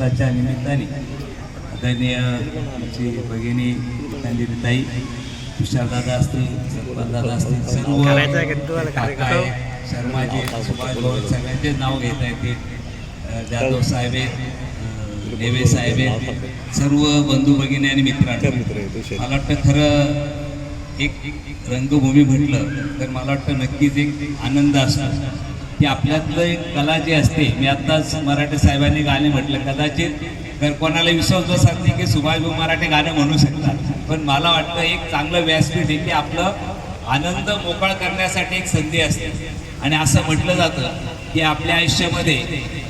दिवसाच्या निमित्ताने आदरणीय आमची भगिनी ताई तुषारदादा असतील सत्पालदादा असतील सर्व काका आहे, शर्माजी सुभाष भाऊ सगळ्यांचे नाव घेता येतील. अ, जाधव साहेब आहेत नेवे साहेब आहेत सर्व बंधू भगिनी आणि मित्रांनो. मला वाटतं खरं एक एक रंगभूमी म्हटलं तर मला वाटतं नक्कीच एक आनंद असतो की आपल्यातलं एक कला जी असते मी आत्ताच मराठे साहेबांनी गाणे म्हटलं कदाचित तर कोणाला विश्वास बसत नाही की सुभाषभाऊ मराठे गाणं म्हणू शकतात. पण मला वाटतं एक चांगलं व्यासपीठ आहे की आपलं आनंद मोकळा करण्यासाठी एक संधी असते. आणि असं म्हटलं जातं की आपल्या आयुष्यामध्ये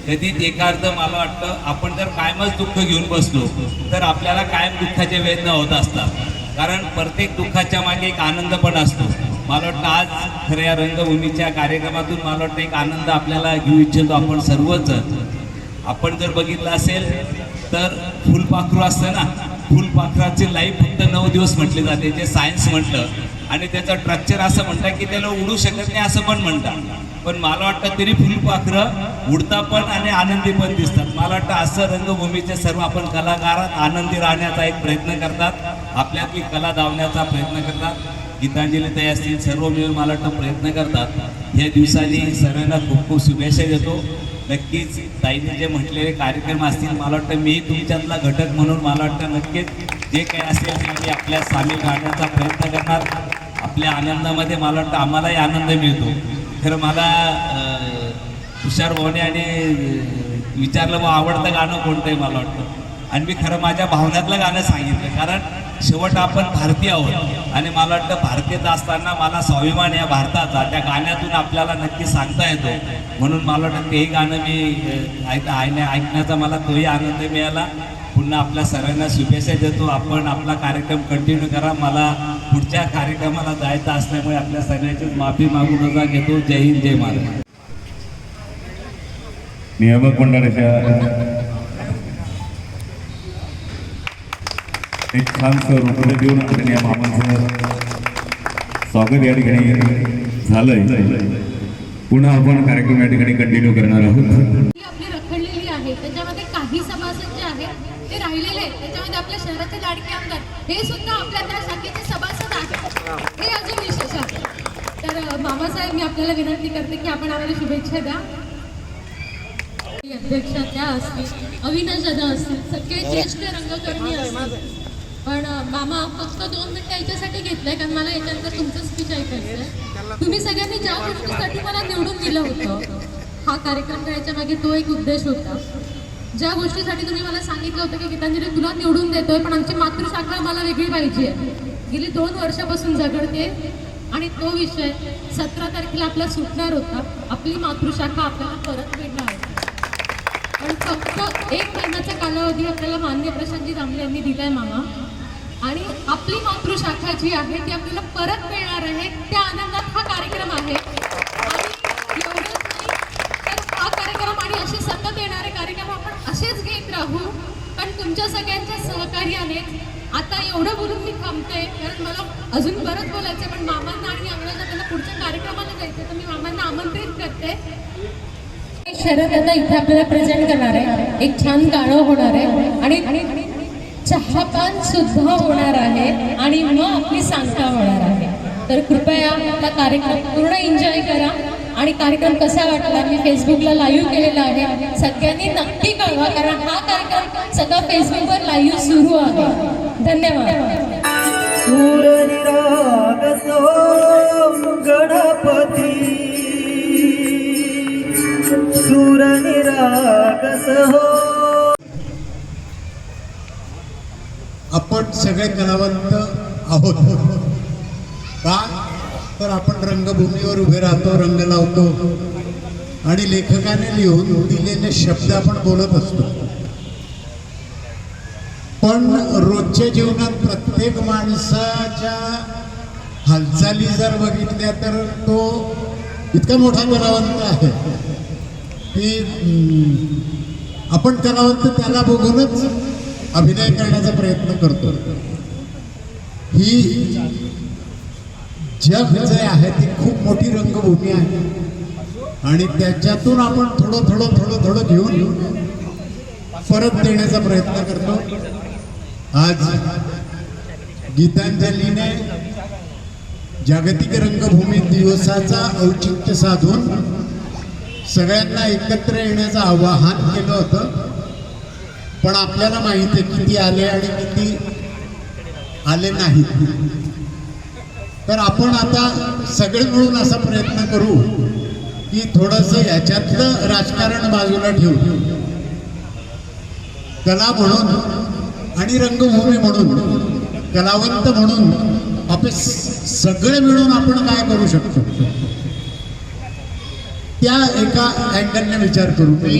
कधीच एकार्ध मला वाटतं आपण जर कायमच दुःख घेऊन बसलो तर आपल्याला कायम दुःखाच्या वेदना होत असतात. कारण प्रत्येक दुःखाच्या मागे एक आनंद पण असतो. मला वाटतं आज खऱ्या या रंगभूमीच्या कार्यक्रमातून मला वाटतं एक आनंद आपल्याला घेऊ इच्छितो आपण सर्वच. आपण जर बघितलं असेल तर फुलपाखरू असतं ना फुलपाखराची लाईफ फक्त नऊ दिवस म्हटले जाते. जे सायन्स म्हटलं आणि त्याचं स्ट्रक्चर असं म्हणतात की त्याला उडू शकत नाही असं पण म्हणतात. पण मला वाटतं तरी फुलपाखरं उडता पण आणि आनंदी पण दिसतात. मला वाटतं असं रंगभूमीचे सर्व आपण कलाकारात आनंदी राहण्याचा एक प्रयत्न करतात. आपल्यातली कला धावण्याचा प्रयत्न करतात. गीतांजली ताई असतील सर्व मिळून मला वाटतं प्रयत्न करतात. या दिवसांनी सर्वांना खूप खूप शुभेच्छा देतो. नक्कीच ताईने जे म्हटलेले कार्यक्रम असतील मला वाटतं मी तुमच्यातला घटक म्हणून मला वाटतं नक्कीच जे काही असेल ते मी आपल्या सामील राहण्याचा प्रयत्न करणार. आपल्या आनंदामध्ये मला वाटतं आम्हालाही आनंद मिळतो. खरं मला तुषार भाऊने आणि विचारलं बा आवडतं गाणं कोणतं आहे मला वाटतं. आणि मी खरं माझ्या भावनातलं गाणं सांगितलं. कारण शेवट आपण भारतीय आहोत. आणि मला वाटतं भारतीयच असताना मला स्वाभिमान या भारताचा. त्या गाण्यातून आपल्याला नक्की सांगता येतो. म्हणून मला वाटतं तेही गाणं मी ऐक ऐकण्या ऐकण्याचा मला तोही आनंद मिळाला. पुन्हा आपल्या सर्वांना शुभेच्छा देतो. आपण आपला कार्यक्रम कंटिन्यू करा. मला पुढच्या कार्यक्रमाला जायचं असल्यामुळे आपल्या सगळ्यांचीच माफी मागून रजा घेतो. जय हिंद जय महाराज नियामक मंडळाच्या एक छानसं रुपये देऊन आणि या मामांचं स्वागत या ठिकाणी झालंय. पुन्हा आपण कार्यक्रम या ठिकाणी कंटिन्यू करणार आहोत. ही आपली रखडलेली आहे. त्याच्यामध्ये काही सभासद जे आहेत ते राहिलेले त्याच्यामध्ये आपल्या शहराचे लाडके आमदार हे सुद्धा आपल्या त्या शाखेचे सभासद आहेत. हे अजून विशेष आहे. तर बाबासाहेब मामासाहेब मी आपल्याला विनंती करते की आपण आम्हाला शुभेच्छा द्या. अध्यक्ष त्या असतील अविनाश दादा असतील सगळे ज्येष्ठ रंगकर्मी असतील. पण मामा फक्त दोन मिनिटं याच्यासाठी घेतलंय कारण मला याच्यानंतर तुमचं स्पीच ऐकायचं आहे तुम्ही सगळ्यांनी ज्या गोष्टीसाठी मला निवडून दिलं होतं हा कार्यक्रम करायच्या मागे तो एक उद्देश होता. ज्या गोष्टीसाठी तुम्ही मला सांगितलं होतं की गीतांजली तुला निवडून देतोय पण आमची मातृशाखा मला वेगळी पाहिजे. गेली दोन वर्षापासून झगडते आणि तो विषय सतरा तारखेला आपला सुटणार होता. आपली मातृशाखा आपल्याला परत मिळणार आहे पण फक्त एक महिन्याचा कालावधी आपल्याला मान्य प्रशांतजी दामले यांनी दिलाय मामा. आणि आपली मातृशाखा जी आहे ती आपल्याला परत मिळणार आहे त्या आनंदात हा कार्यक्रम आहे आणि एवढंच नाही तर हा कार्यक्रम आणि असे सतत येणारे कार्यक्रम आपण असेच घेत राहू पण तुमच्या सगळ्यांच्या सहकार्याने आता एवढं बोलून मी थांबते कारण मला अजून बरंच बोलायचं आहे, पण मामांना आणि अंगणाच्या त्यांना पुढच्या कार्यक्रमाला जायचं तर मी मामांना आमंत्रित करते शरद आता इथे आपल्याला प्रेझेंट करणार आहे. एक छान गाणं होणार आहे. आणि चहापान सुद्धा होणार आहे आणि मग आपली सांगता होणार आहे. तर कृपया हा कार्यक्रम पूर्ण एन्जॉय करा. आणि कार्यक्रम कसा वाटला मी फेसबुकला लाईव्ह केलेला आहे. सगळ्यांनी नक्की कळवा कारण हा कार्यक्रम सगळा फेसबुकवर लाईव्ह सुरू आहे. धन्यवाद. गणपती. हो? आपण सगळे कलावंत आहोत. का? तर आपण रंगभूमीवर उभे राहतो रंग लावतो. आणि लेखकाने लिहून दिलेले शब्द आपण बोलत असतो. पण रोजच्या जीवनात प्रत्येक माणसाच्या हालचाली जर बघितल्या तर तो इतका मोठा कलावंत आहे. की आपण करावं तर त्याला बघूनच अभिनय करण्याचा प्रयत्न करतो ही जग जे आहे ती खूप मोठी रंगभूमी आहे. आणि त्याच्यातून आपण थोडं थोडं थोडं थोडं घेऊन परत देण्याचा प्रयत्न करतो. आज गीतांजलीने जागतिक रंगभूमी दिवसाचा औचित्य साधून सगळ्यांना एकत्र येण्याचं आवाहन केलं होतं. पण आपल्याला माहिती आहे किती आले आणि किती आले नाहीत. तर आपण आता सगळे मिळून असा प्रयत्न करू की थोडंसं याच्यातलं राजकारण बाजूला ठेवू. कला म्हणून आणि रंगभूमी म्हणून कलावंत म्हणून आपले सगळे मिळून आपण काय करू शकतो? त्या एका अँगलने विचार करू. मी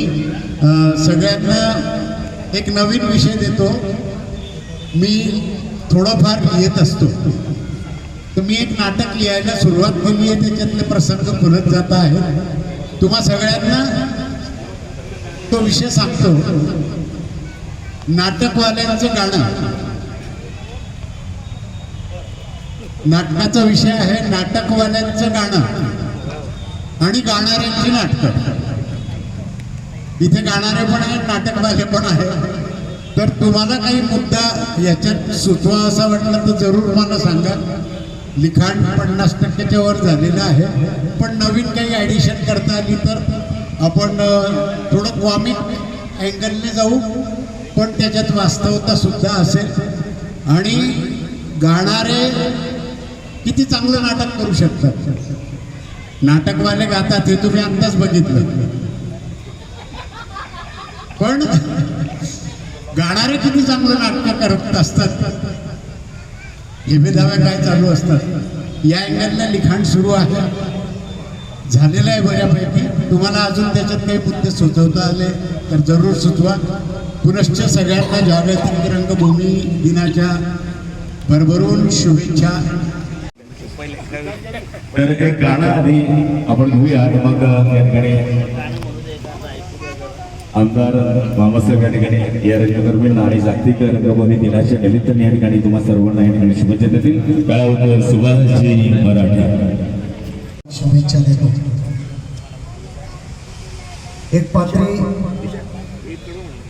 सगळ्यांना एक नवीन विषय देतो. मी थोडंफार लिहित असतो. तर मी एक नाटक लिहायला सुरुवात केली आहे. त्याच्यातले प्रसंग खुलत जात आहेत. तुम्हा सगळ्यांना तो विषय सांगतो. नाटकवाल्यांचं गाणं. नाटकाचा विषय आहे नाटकवाल्यांचं गाणं. आणि गाणाऱ्यांची नाटकं? इथे गाणारे पण आहेत नाटकवाले पण आहेत. तर तुम्हाला काही मुद्दा याच्यात सुचवा असा वाटला तर जरूर मला सांगा. लिखाण पन्नास टक्क्याच्या वर झालेलं आहे. पण नवीन काही ॲडिशन करता आली तर आपण थोडं कॉमिक अँगलने जाऊ. पण त्याच्यात वास्तवता सुद्धा असेल. आणि गाणारे किती चांगलं नाटक करू शकतात? नाटकवाले गातात हे तुम्ही आत्ताच बघितलं. पण गाणारे किती चांगलं नाटक करत असतात. हिबेधाव्या काय चालू असतात. या अँगलला लिखाण सुरू आहे. झालेलं आहे बऱ्यापैकी. तुम्हाला अजून त्याच्यात काही मुद्दे सुचवता आले तर जरूर सुचवा. पुनश्च सगळ्यांना जागतिक रंगभूमी दिनाच्या भरभरून शुभेच्छा. तर एक गाणं आधी आपण घेऊया मग या ठिकाणी आमदार बाबासाहेब या ठिकाणी या रंगकर्मींना आणि जागतिक रंगभूमी दिनाच्या निमित्ताने या ठिकाणी तुम्हा सर्वांना या ठिकाणी शुभेच्छा देतील. काळावर सुभाषजी मराठे. शुभेच्छा देतो. एक पात्री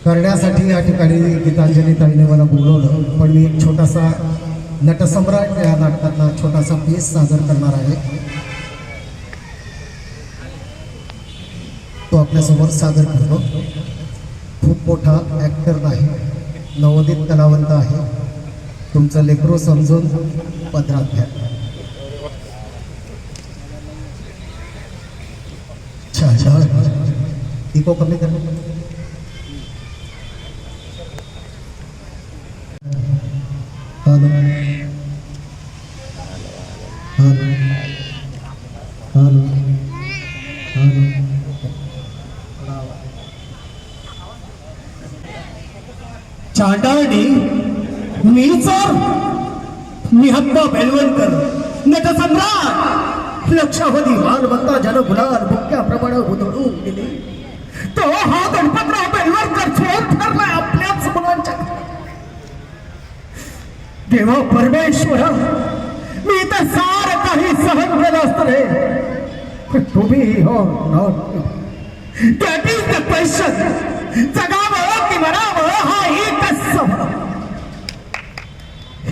करण्यासाठी या ठिकाणी गीतांजली ताईने मला बोलवलं पण मी एक छोटासा नटसम्राट या नाटकातला छोटासा पीस सादर करणार आहे. तो आपल्यासमोर सादर करतो. खूप मोठा ॲक्टर नाही नवोदित कलावंत आहे. तुमचं लेकरो समजून पदरात घ्या. अच्छा अच्छा इको कमी कर. हॅलो चांडाळणी मी चोर मी हप्पा बेलवणकर नटसम्राट. लक्षावधी मालमत्ता जनगुलाल मुख्याप्रमाणे उधळून दिली. तो हा गणपतराव बेलवणकर चोर ठरलाय आपल्याच मुलांच्या देवा परमेश्वर मी तर सार काही सहन केलं असतं रे. पण तुम्ही हो not that is the question जगा म्हणावं हा एकच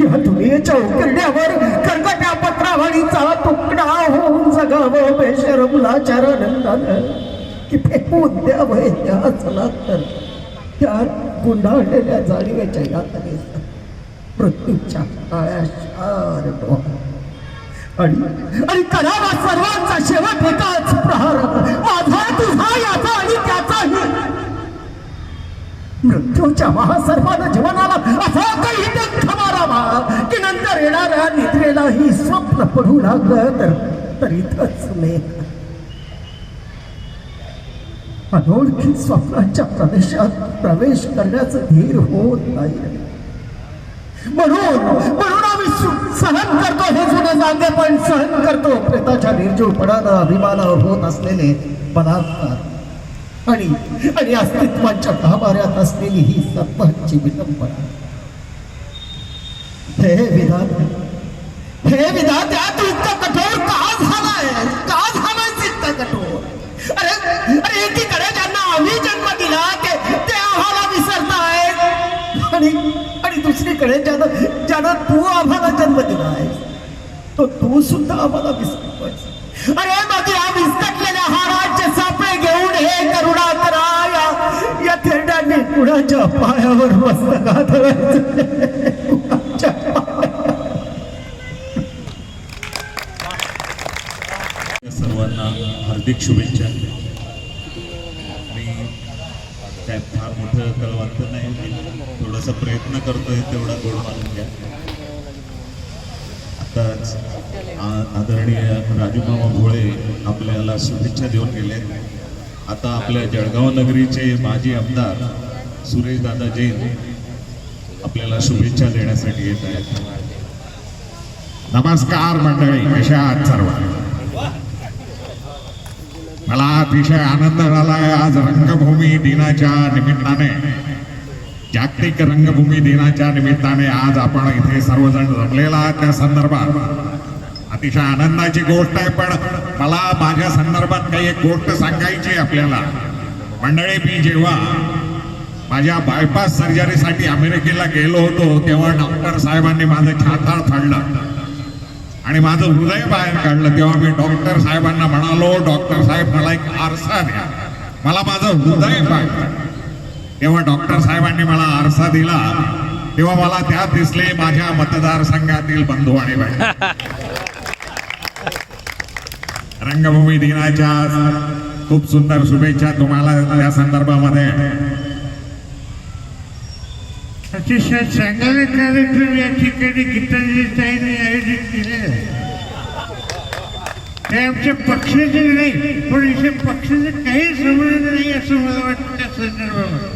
या दुनियेच्या उकरड्यावर कर्कट्या पत्रावळीचा तुकडा होऊन जगावं बेशरम लाचारानंदानं की फेकून द्यावं या चला तर त्या गुंडाळलेल्या जाणीवेच्या यातने मृत्यूच्या काळ्या शार आणि आणि करावा सर्वांचा शेवट एकाच प्रहार माझा तुझा याचा आणि त्याचाही मृत्यूच्या महासर्वानं जीवनाला असा काही डंख मारावा की नंतर येणाऱ्या निद्रेलाही स्वप्न पडू लागलं तर तरीतच मेघ अनोळखी स्वप्नांच्या प्रदेशात प्रवेश करण्याचं धीर होत नाही. म्हणून म्हणून आम्ही सहन करतो हे जुने जागे पण सहन करतो प्रेताच्या निर्जीवपणानं अभिमान होत असलेले पदार्थ. आणि आणि ही सत्वाची विडंबना. हे हे विधान त्यात इतकं कठोर का कठोर? अरे अरे एकीकडे आम्ही जन्म दिला, ते ते आम्हाला विसर दुसरीकडे ज्यानं ज्यानं तू आम्हाला जन्म दिला आहे तो तू सुद्धा आम्हाला विसरतोयस अरे, माझे हा पायावर मस्तक सर्वांना हार्दिक शुभेच्छा. मी काय फार मोठं कलवंत नाही मी थोडासा प्रयत्न करतोय तेवढा गोड मानून घ्या. आताच आदरणीय आदरणीय राजूमामा भोळे आपल्याला शुभेच्छा देऊन गेले आता आपल्या जळगाव नगरीचे माजी आमदार सुरेश दादा जैन आपल्याला शुभेच्छा देण्यासाठी येत आहेत. नमस्कार मंडळी कशा आहात सर्व? मला अतिशय आनंद झालाय आज रंगभूमी दिनाच्या निमित्ताने जागतिक रंगभूमी दिनाच्या निमित्ताने आज आपण इथे सर्वजण जमलेला आहात. त्या संदर्भात अतिशय आनंदाची गोष्ट आहे पण मला माझ्या संदर्भात काही एक गोष्ट सांगायची आहे आपल्याला. मंडळी मी जेव्हा माझ्या बायपास सर्जरीसाठी अमेरिकेला गेलो होतो तेव्हा डॉक्टर साहेबांनी माझं छाताळ फाडलं. आणि माझं हृदय बाहेर काढलं तेव्हा मी डॉक्टर साहेबांना म्हणालो डॉक्टर साहेब मला एक आरसा द्या. मला माझं हृदय पाहिजे तेव्हा डॉक्टर साहेबांनी मला आरसा दिला. तेव्हा मला त्यात दिसले माझ्या मतदारसंघातील बंधू आणि बहिणी रंगभूमी दिनाच्या खूप सुंदर शुभेच्छा तुम्हाला त्या संदर्भामध्ये. अतिशय चांगले कार्यक्रम या ठिकाणी गीतांजली ताईने आयोजित केले. आहे हे आमच्या पक्षाचे नाही पण इथे पक्षाचे काही संबंध नाही असं मला वाटतं त्या संदर्भामध्ये.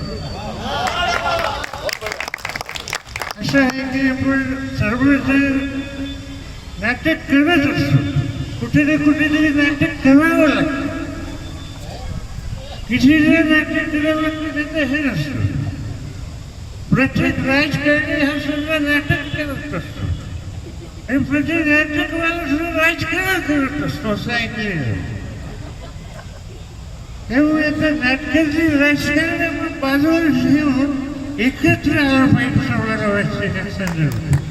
असं आहे की आपण सर्वजण नाटक करत असतो. कुठे ना कुठेतरी नाटक करावं लागतं. किती जर नाटक करावं लागतं त्याचं हे नसतं. प्रत्येक राजकारणी हा सुद्धा नाटक करत असतो आणि प्रत्येक नाटकवाला सुद्धा राजकारण करत असतो असं ऐकलेलं त्यामुळे आता नाटकाची राजकारण आपण बाजूला ठेवून एकत्र आलं पाहिजे सगळ्या संदर्भात